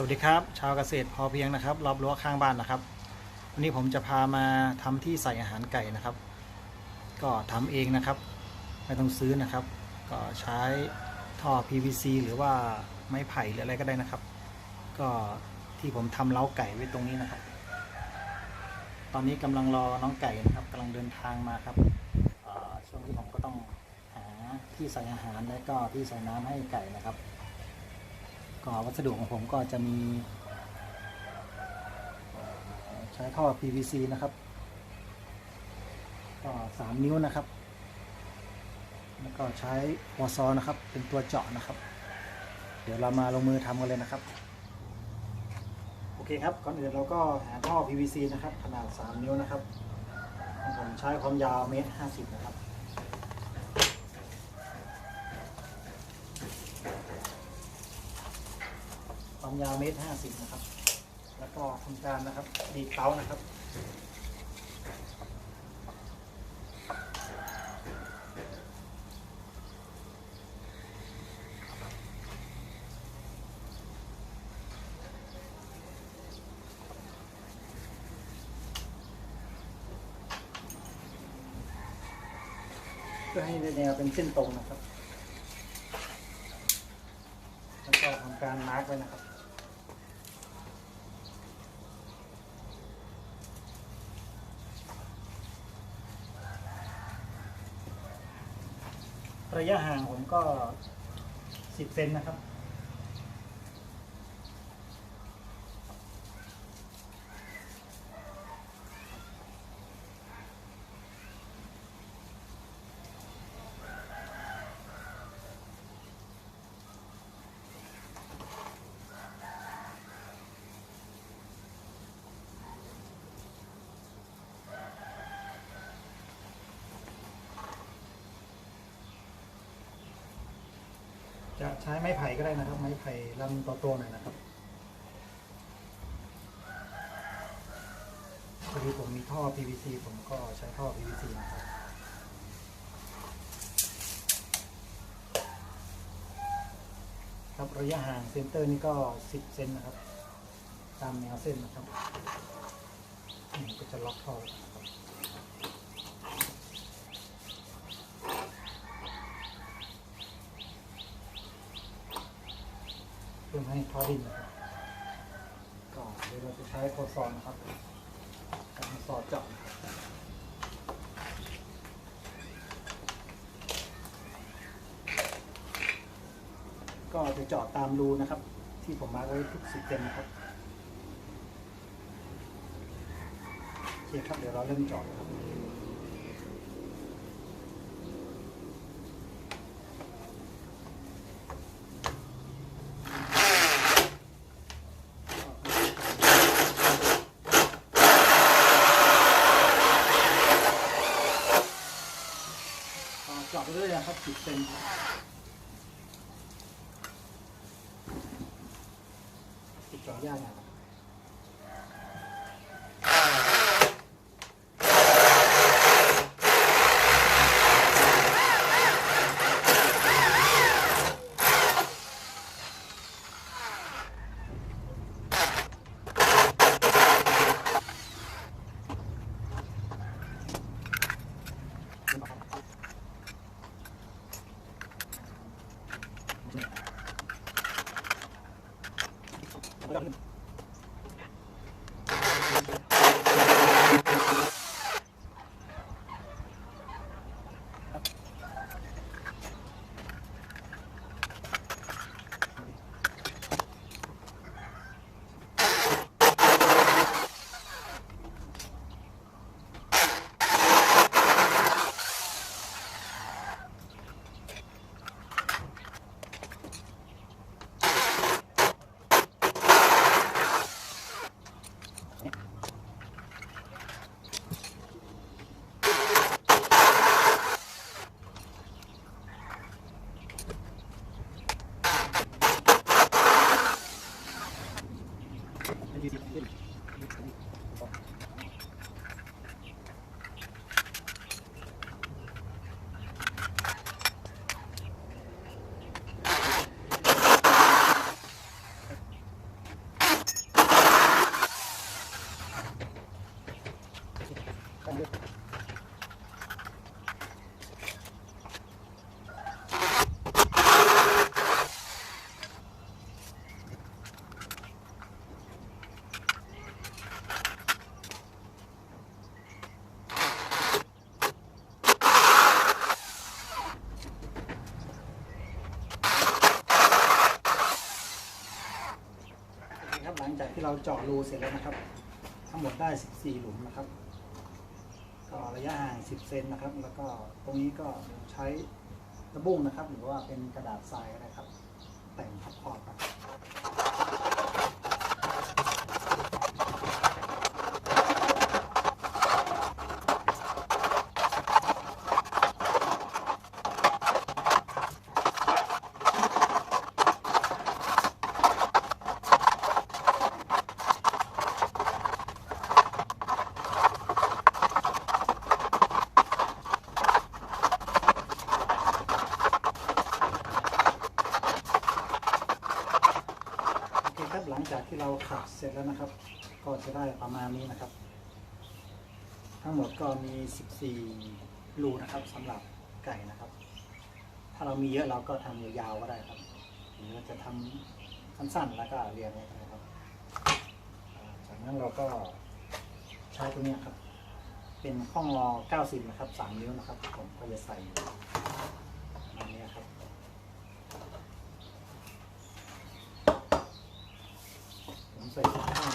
สวัสดีครับ ชาวเกษตรพอเพียงนะครับ รอบรั้วข้างบ้านนะครับ วันนี้ผมจะพามาทำที่ใส่อาหารไก่นะครับ ก็ทำเองนะครับ ไม่ต้องซื้อนะครับ ก็ใช้ท่อ PVC หรือว่าไม้ไผ่หรืออะไรก็ได้นะครับ ก็ที่ผมทำเล้าไก่ไว้ตรงนี้นะครับ ตอนนี้กำลังรอน้องไก่นะครับกำลังเดินทางมาครับช่วงที่ผมก็ต้องหาที่ใส่อาหารและก็ที่ใส่น้ำให้ไก่นะครับ ก็วัสดุของผมก็จะมี ใช้ท่อ PVC นะครับ ก็สามนิ้วนะครับ แล้วก็ใช้วอซอนะครับ เป็นตัวเจาะนะครับ เดี๋ยวเรามาลงมือทำกันเลยนะครับ โอเคครับ ก่อนอื่นเราก็หาท่อ PVC นะครับ ขนาด 3 นิ้วนะครับ ผมใช้ความยาวเมตรห้าสิบนะครับ ความ ยาวเมตรห้าสิบนะครับ แล้วก็ทำการนะครับ ดีดเตานะครับเพื่อให้แนวเป็นเส้นตรงนะครับ แล้วก็ทำการมาร์กไว้นะครับ ระยะห่างผมก็สิบเซนนะครับ จะใช้ไม้ไผ่ก็ได้นะครับ ไม้ไผ่ลำโตๆหน่อยนะครับพอดีผมมีท่อ PVC ผมก็ใช้ท่อ PVC นะครับครับระยะห่างเซนเตอร์นี่ก็ 10 เซนนะครับ ตามแนวเส้นนะครับก็จะล็อกท่อนะครับ เพื่อไม่ให้ท่อดินนะครับก็เดี๋ยวเราจะใช้โคซอนนะครับการสอดเจาะนะครับก็จะเจาะตามรูนะครับ ที่ผมมาร์กไว้ทุกสิบเซนนะครับโอเคครับเดี๋ยวเราเริ่มเจาะนะครับ Aquí, aquí. เราเจาะรูเสร็จแล้วนะครับ ทั้งหมดได้ 14 หลุมนะครับ ก็ระยะห่าง 10 เซนนะครับ แล้วก็ตรงนี้ก็ใช้กระบุ้งนะครับ หรือว่าเป็นกระดาษทรายก็ได้ครับ แต่งขอบๆครับ โอเคครับหลังจากที่ เสร็จแล้วนะครับ ก็จะได้ประมาณนี้นะครับ ทั้งหมดก็มี 14 รูนะครับสำหรับไก่นะครับ ถ้าเรามีเยอะเราก็ทำยาวๆก็ได้ครับหรือว่าจะทำสั้นๆแล้วก็เรียงไว้ก็ได้ครับ จากนั้นเราก็ใช้ตัวนี้ครับ เป็นข้องรอ 90 นะครับ 3 นิ้วนะครับ ผมก็จะใส่ประมาณนี้ครับ ใส่ทุกข้าง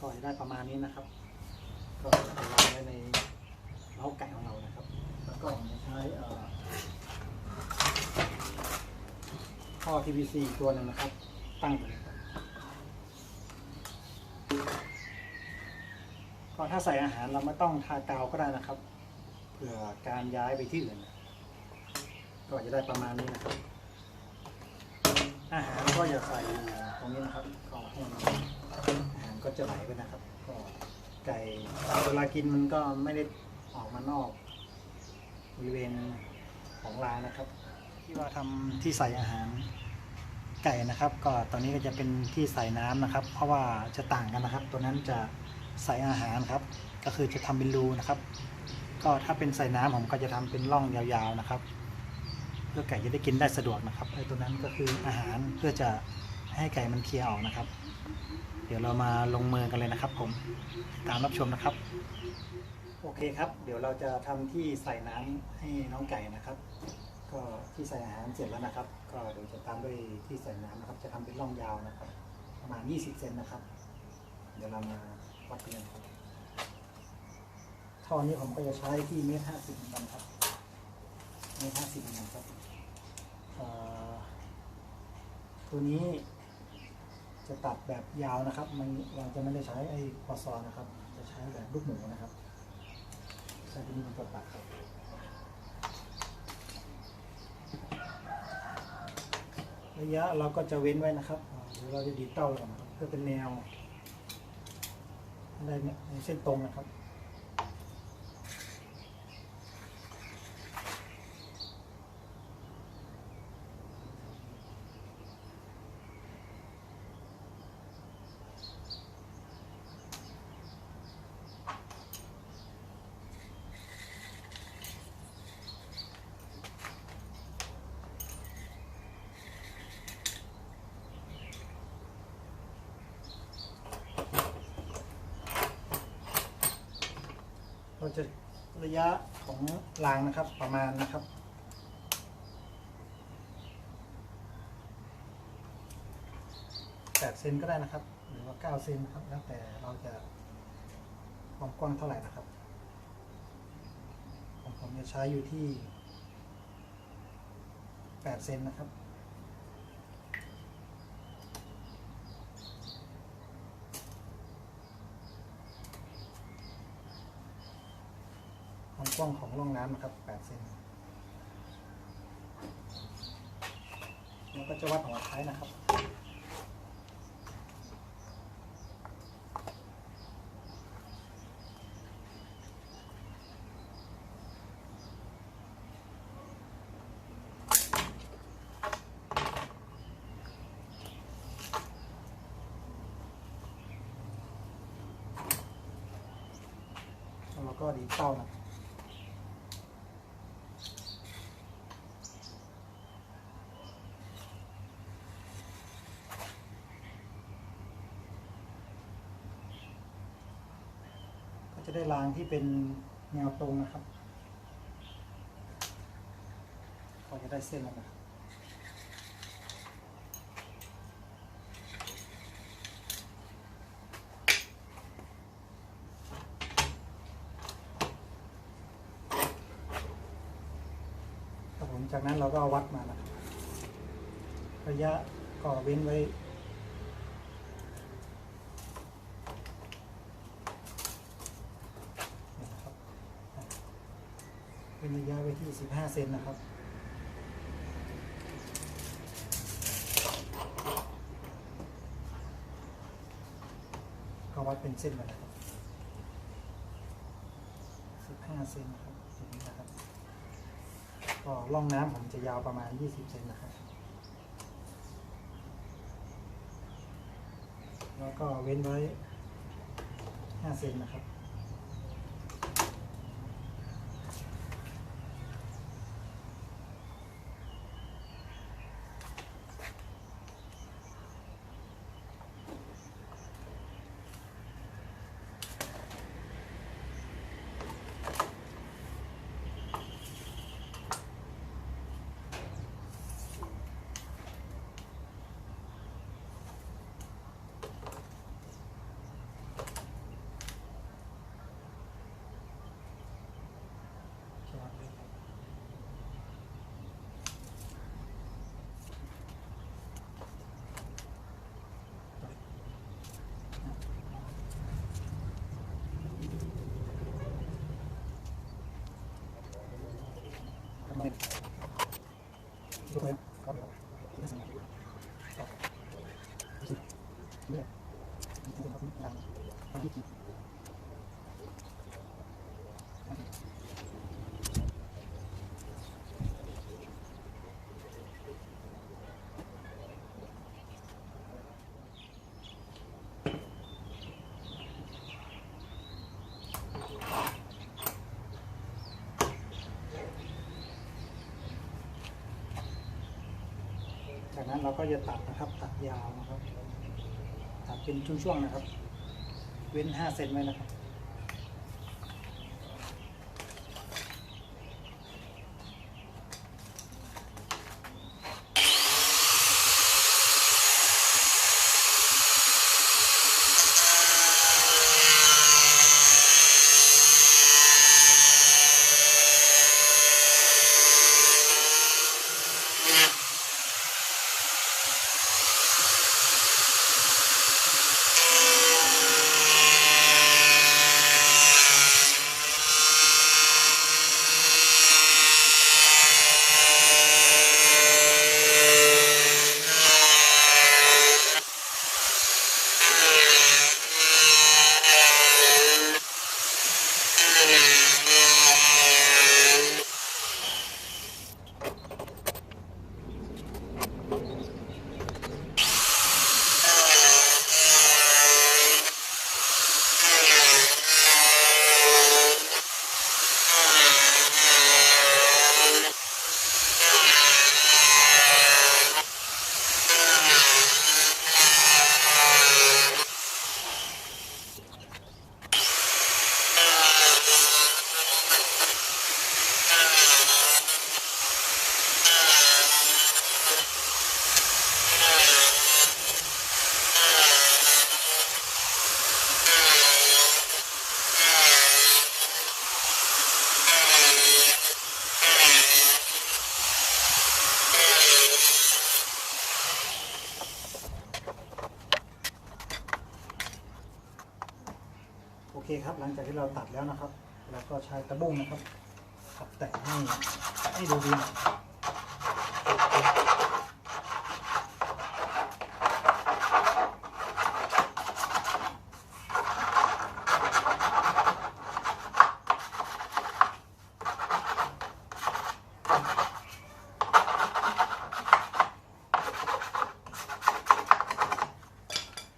ก็จะได้ประมาณนี้นะครับ ก็จะวางไว้ในเล้าไก่ของเรานะครับ แล้วก็ใช้เอ่อท่อ PVC อีกตัวหนึ่งนะครับ ตั้งตรงนี้ครับก็ถ้าใส่อาหารเราไม่ต้องทากาวก็ได้นะครับ เผื่อการย้ายไปที่อื่นก็จะได้ประมาณนี้นะครับ อาหารก็จะใส่ตรงนี้นะครับก็ให้มันอาหารก็จะไหลไปนะครับ ก็ไก่เวลากินมันก็ไม่ได้ออกมานอกบริเวณของร้านนะครับ ที่ว่าทำที่ใส่อาหารไก่นะครับ ก็ตอนนี้ก็จะเป็นที่ใส่น้ำนะครับ เพราะว่าจะต่างกันนะครับ ตัวนั้นจะใส่อาหารครับ ก็คือจะทำเป็นรูนะครับ ก็ถ้าเป็นใส่น้ำผมก็จะทำเป็นร่องยาวๆนะครับ เพื่อไก่จะได้กินได้สะดวกนะครับไอ้ตัวนั้นก็คืออาหารเพื่อจะให้ไก่มันเคลียออกนะครับ เดี๋ยวเรามาลงมือกันเลยนะครับ ผมตามรับชมนะครับ โอเคครับ เดี๋ยวเราจะทำที่ใส่น้ำให้น้องไก่นะครับ ก็ที่ใส่อาหารเสร็จแล้วนะครับ ก็เดี๋ยวจะตามด้วยที่ใส่น้ำนะครับ จะทำเป็นร่องยาวนะครับ ประมาณ 20 เซนนะครับ เดี๋ยวเรามาวัดกันครับ ท่อนี้ผมก็จะใช้ที่เมตรห้าสิบหมือนกันครับเมตรห้าสิบหมือนกันครับตัวนี้จะตัดแบบยาวนะครับ มันเราจะไม่ได้ใช้ไอ้คอซอนะครับ จะใช้แบบลูกหมูนะครับใช้ตัวนี้เป็นตัวตัดครับระยะเราก็จะเว้นไว้นะครับเดี๋ยวเราจะดีดเต้าก่อนนะครับเพื่อเป็นแนวได้เนี่ยในเส้นตรงนะครับ เราจะ ระยะของรางนะครับประมาณนะครับแปดเซนก็ได้นะครับ หรือว่าเก้าเซนนะครับ แล้วแต่เราจะความกว้างเท่าไหร่นะครับผมจะใช้อยู่ที่แปดเซนนะครับ ความ กว้างของร่องน้ำนะครับ8เซนแล้วก็จะวัดหัวท้ายนะครับ แล้วก็ดีดเต้านะครับ ได้รางที่เป็นแนวตรงนะครับพอจะได้เส้นแล้วนะจากนั้นเราก็วัดมานะระยะก็เว้นไว้ นระยะไว้ที่ 15 เซนนะครับ ก็วัดเป็นเส้นไปนะครับ15 เซนนะครับตรงนี้นะครับก็ร่องน้ำผมจะยาวประมาณ 20 เซนนะครับ แล้วก็เว้นไว้ 5 เซนนะครับ ดูไปครับเนี่ยครับ จากนั้น เราก็จะตัดนะครับ ตัดยาวนะครับ ตัดเป็นช่วงๆนะครับ เว้น5เซนไว้นะครับ โลังจากที่เราตัดแล้วนะครับ เราก็ใช้ตะบุ้งนะครับขัดแต่งให้ให้ดูดีหน่อย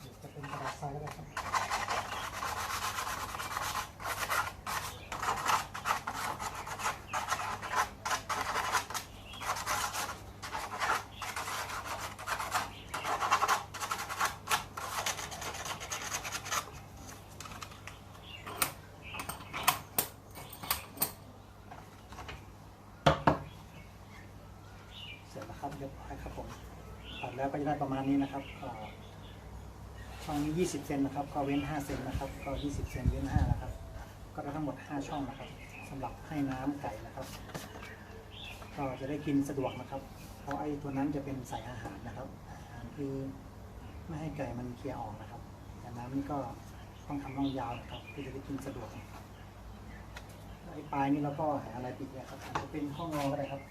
เดี๋ยวจะเป็นกระดาษทรายก็ได้ครับ โครับเรียบร้อยครับผมตัดแล้ว ก็จะได้ประมาณนี้นะครับช่องนี้ 20 เซนนะครับ ก็เว้น 5 เซนนะครับ ก็ 20 เซนเว้น 5 นะครับ ก็ได้ทั้งหมด 5 ช่องนะครับสำหรับให้น้ำไก่นะครับ ก็จะได้กินสะดวกนะครับ เพราะไอ้ตัวนั้นจะเป็นใส่อาหารนะครับ อาหารคือไม่ให้ไก่มันเคลียร์ออกนะครับ แต่น้ำนี่ก็ต้องทำน่องยาวนะครับเพื่อจะได้กินสะดวกไอ้ปลายนี่เราก็หาอะไรปิดนี่ยครับจจะเป็นข้องอก็ได้ครับ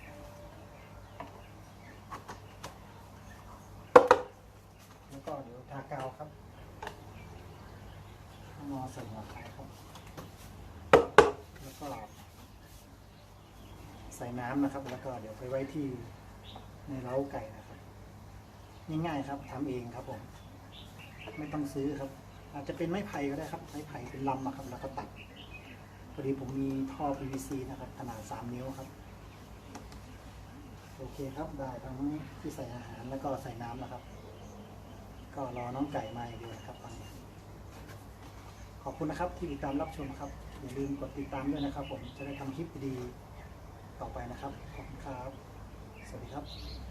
แล้ว ก็เดี๋ยวทากาวครับข้างอใส่หัวไข่ครับ แล้วก็ใส่น้ำนะครับ แล้วก็เดี๋ยวไปไว้ที่ในเล้าไก่นะครับ ง่ายๆครับทำเองครับผม ไม่ต้องซื้อครับ อาจจะเป็นไม้ไผ่ก็ได้ครับ ไม้ไผ่เป็นลำอะครับ แล้วก็ตัดพอดีผมมีท่อ PVC นะครับ ขนาด 3 นิ้วครับ โอเคครับ ได้ทั้งที่ใส่อาหารแล้วก็ใส่น้ำนะครับ ก็รอน้องไก่มาอย่างเดียวนะครับตอนนี้ขอบคุณนะครับที่ติดตามรับชมครับอย่าลืมกดติดตามด้วยนะครับ ผมจะได้ทำคลิปดีๆต่อไปนะครับขอบคุณครับ สวัสดีครับ